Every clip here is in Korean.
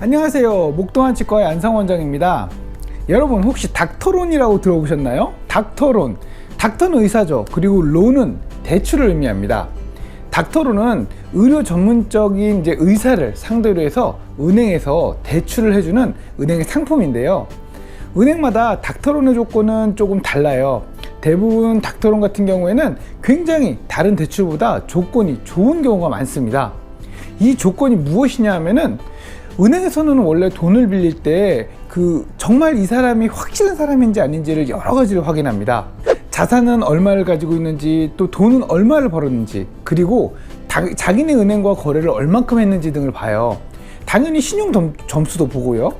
안녕하세요. 목동한 치과의 안상 원장입니다. 여러분 혹시 닥터론이라고 들어보셨나요? 닥터론. 닥터는 의사죠. 그리고 론은 대출을 의미합니다. 닥터론은 의료 전문적인 이제 의사를 상대로 해서 은행에서 대출을 해주는 은행의 상품인데요. 은행마다 닥터론의 조건은 조금 달라요. 대부분 닥터론 같은 경우에는 굉장히 다른 대출보다 조건이 좋은 경우가 많습니다. 이 조건이 무엇이냐 하면은 은행에서는 원래 돈을 빌릴 때 그 정말 이 사람이 확실한 사람인지 아닌지를 여러 가지를 확인합니다. 자산은 얼마를 가지고 있는지 또 돈은 얼마를 벌었는지 그리고 다- 자기네 은행과 거래를 얼만큼 했는지 등을 봐요. 당연히 신용 점- 점수도 보고요.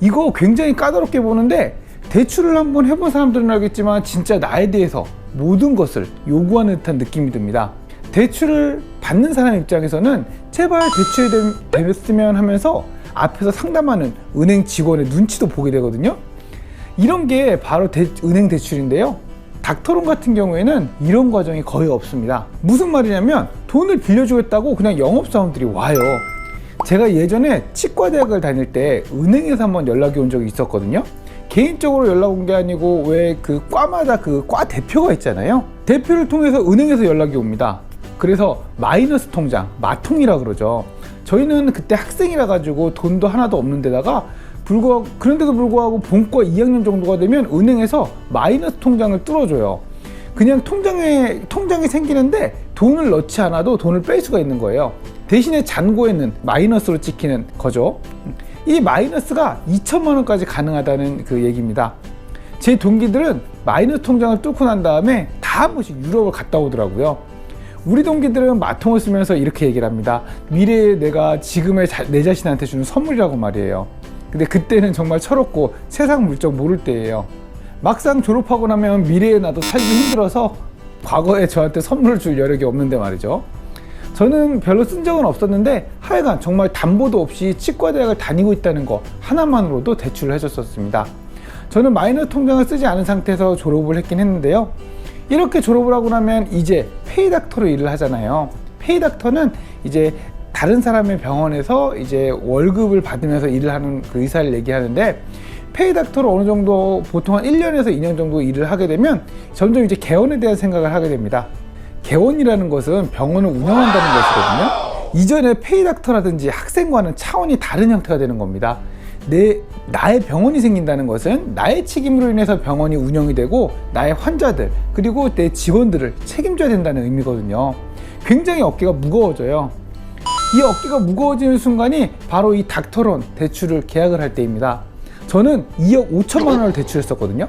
이거 굉장히 까다롭게 보는데 대출을 한번 해본 사람들은 알겠지만 진짜 나에 대해서 모든 것을 요구하는 듯한 느낌이 듭니다. 대출을 받는 사람 입장에서는 제발 대출이 되- 됐으면 하면서 앞에서 상담하는 은행 직원의 눈치도 보게 되거든요. 이런 게 바로 대- 은행 대출인데요. 닥터론 같은 경우에는 이런 과정이 거의 없습니다. 무슨 말이냐면 돈을 빌려주겠다고 그냥 영업사원들이 와요. 제가 예전에 치과대학을 다닐 때 은행에서 한번 연락이 온 적이 있었거든요. 개인적으로 연락 온 게 아니고 왜 그 과마다 그 과 대표가 있잖아요. 대표를 통해서 은행에서 연락이 옵니다. 그래서 마이너스 통장, 마통이라 그러죠. 저희는 그때 학생이라 가지고 돈도 하나도 없는 데다가 불구하고 그런데도 불구하고 본과 2학년 정도가 되면 은행에서 마이너스 통장을 뚫어줘요. 그냥 통장에 통장이 생기는데 돈을 넣지 않아도 돈을 뺄 수가 있는 거예요. 대신에 잔고에는 마이너스로 찍히는 거죠. 이 마이너스가 2천만 원까지 가능하다는 그 얘기입니다. 제 동기들은 마이너스 통장을 뚫고 난 다음에 다 한 번씩 유럽을 갔다 오더라고요. 우리 동기들은 마통을 쓰면서 이렇게 얘기를 합니다. 미래에 내가 지금의 자- 내 자신한테 주는 선물이라고 말이에요. 근데 그때는 정말 철없고 세상 물정 모를 때예요. 막상 졸업하고 나면 미래에 나도 살기 힘들어서 과거에 저한테 선물을 줄 여력이 없는데 말이죠. 저는 별로 쓴 적은 없었는데 하여간 정말 담보도 없이 치과대학을 다니고 있다는 거 하나만으로도 대출을 해줬었습니다. 저는 마이너 통장을 쓰지 않은 상태에서 졸업을 했긴 했는데요. 이렇게 졸업을 하고 나면 이제 페이닥터로 일을 하잖아요. 페이닥터는 이제 다른 사람의 병원에서 이제 월급을 받으면서 일을 하는 그 의사를 얘기하는데 페이닥터로 어느 정도 보통 한 1년에서 2년 정도 일을 하게 되면 점점 이제 개원에 대한 생각을 하게 됩니다. 개원이라는 것은 병원을 운영한다는 것이거든요. 이전에 페이닥터라든지 학생과는 차원이 다른 형태가 되는 겁니다. 내 나의 병원이 생긴다는 것은 나의 책임으로 인해서 병원이 운영이 되고 나의 환자들 그리고 내 직원들을 책임져야 된다는 의미거든요. 굉장히 어깨가 무거워져요. 이 어깨가 무거워지는 순간이 바로 이 닥터론 대출을 계약을 할 때입니다. 저는 2억 5천만 원을 대출했었거든요.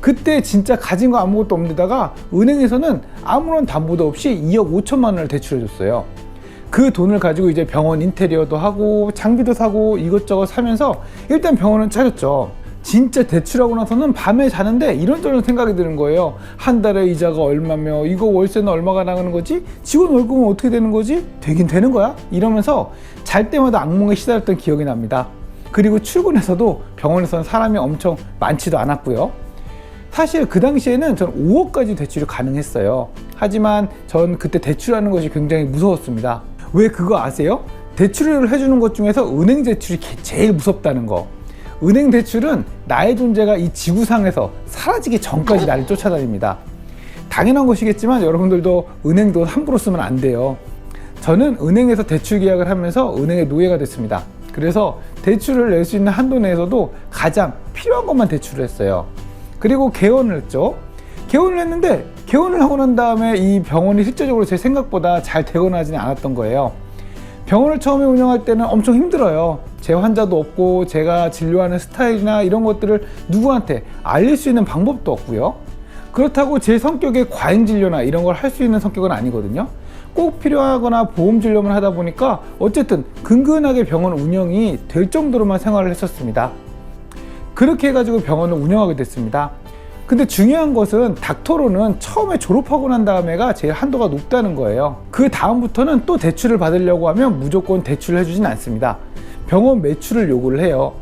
그때 진짜 가진 거 아무것도 없는데다가 은행에서는 아무런 담보도 없이 2억 5천만 원을 대출해 줬어요. 그 돈을 가지고 이제 병원 인테리어도 하고 장비도 사고 이것저것 사면서 일단 병원은 차렸죠. 진짜 대출하고 나서는 밤에 자는데 이런저런 생각이 드는 거예요. 한 달에 이자가 얼마며 이거 월세는 얼마가 나가는 거지? 직원 월급은 어떻게 되는 거지? 되긴 되는 거야? 이러면서 잘 때마다 악몽에 시달렸던 기억이 납니다. 그리고 출근해서도 병원에서는 사람이 엄청 많지도 않았고요. 사실 그 당시에는 전 5억까지 대출이 가능했어요. 하지만 전 그때 대출하는 것이 굉장히 무서웠습니다. 왜 그거 아세요? 대출을 해주는 것 중에서 은행 대출이 게- 제일 무섭다는 거. 은행 대출은 나의 존재가 이 지구상에서 사라지기 전까지 나를 쫓아다닙니다. 당연한 것이겠지만 여러분들도 은행 돈 함부로 쓰면 안 돼요. 저는 은행에서 대출 계약을 하면서 은행의 노예가 됐습니다. 그래서 대출을 낼 수 있는 한도 내에서도 가장 필요한 것만 대출을 했어요. 그리고 개원을 했죠. 개원을 했는데 개원을 하고 난 다음에 이 병원이 실제적으로 제 생각보다 잘 되거나 하지는 않았던 거예요. 병원을 처음에 운영할 때는 엄청 힘들어요. 제 환자도 없고 제가 진료하는 스타일이나 이런 것들을 누구한테 알릴 수 있는 방법도 없고요. 그렇다고 제 성격에 과잉 진료나 이런 걸 할 수 있는 성격은 아니거든요. 꼭 필요하거나 보험 진료만 하다 보니까 어쨌든 근근하게 병원 운영이 될 정도로만 생활을 했었습니다. 그렇게 해가지고 병원을 운영하게 됐습니다. 근데 중요한 것은 닥터로는 처음에 졸업하고 난 다음에가 제일 한도가 높다는 거예요. 그 다음부터는 또 대출을 받으려고 하면 무조건 대출을 해주진 않습니다. 병원 매출을 요구를 해요.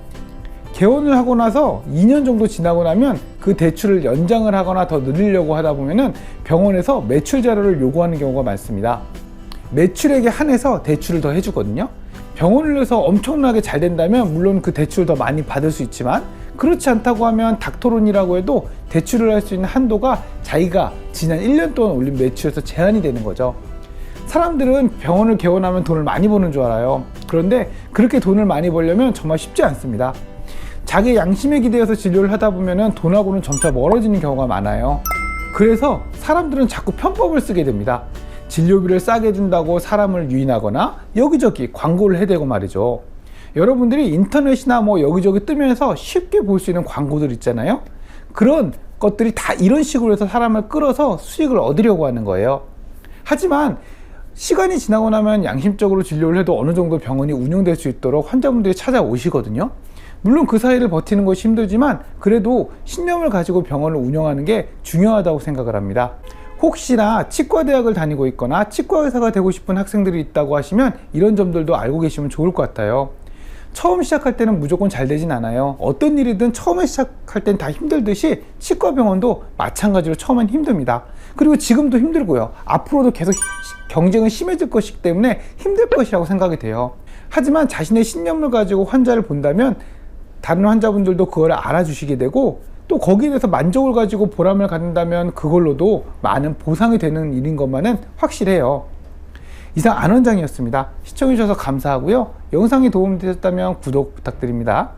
개원을 하고 나서 2년 정도 지나고 나면 그 대출을 연장을 하거나 더 늘리려고 하다 보면은 병원에서 매출 자료를 요구하는 경우가 많습니다. 매출액에 한해서 대출을 더 해주거든요. 병원을 내서 엄청나게 잘 된다면 물론 그 대출을 더 많이 받을 수 있지만 그렇지 않다고 하면 닥터론이라고 해도 대출을 할 수 있는 한도가 자기가 지난 1년 동안 올린 매출에서 제한이 되는 거죠. 사람들은 병원을 개원하면 돈을 많이 버는 줄 알아요. 그런데 그렇게 돈을 많이 벌려면 정말 쉽지 않습니다. 자기 양심에 기대어서 진료를 하다 보면 돈하고는 점차 멀어지는 경우가 많아요. 그래서 사람들은 자꾸 편법을 쓰게 됩니다. 진료비를 싸게 준다고 사람을 유인하거나 여기저기 광고를 해대고 말이죠. 여러분들이 인터넷이나 뭐 여기저기 뜨면서 쉽게 볼 수 있는 광고들 있잖아요. 그런 것들이 다 이런 식으로 해서 사람을 끌어서 수익을 얻으려고 하는 거예요. 하지만 시간이 지나고 나면 양심적으로 진료를 해도 어느 정도 병원이 운영될 수 있도록 환자분들이 찾아오시거든요. 물론 그 사이를 버티는 것이 힘들지만 그래도 신념을 가지고 병원을 운영하는 게 중요하다고 생각을 합니다. 혹시나 치과대학을 다니고 있거나 치과 의사가 되고 싶은 학생들이 있다고 하시면 이런 점들도 알고 계시면 좋을 것 같아요. 처음 시작할 때는 무조건 잘 되진 않아요. 어떤 일이든 처음에 시작할 땐 다 힘들듯이 치과 병원도 마찬가지로 처음엔 힘듭니다. 그리고 지금도 힘들고요. 앞으로도 계속 시- 경쟁은 심해질 것이기 때문에 힘들 것이라고 생각이 돼요. 하지만 자신의 신념을 가지고 환자를 본다면 다른 환자분들도 그걸 알아주시게 되고 또 거기에 대해서 만족을 가지고 보람을 갖는다면 그걸로도 많은 보상이 되는 일인 것만은 확실해요. 이상 안 원장이었습니다. 시청해주셔서 감사하고요. 영상이 도움되셨다면 구독 부탁드립니다.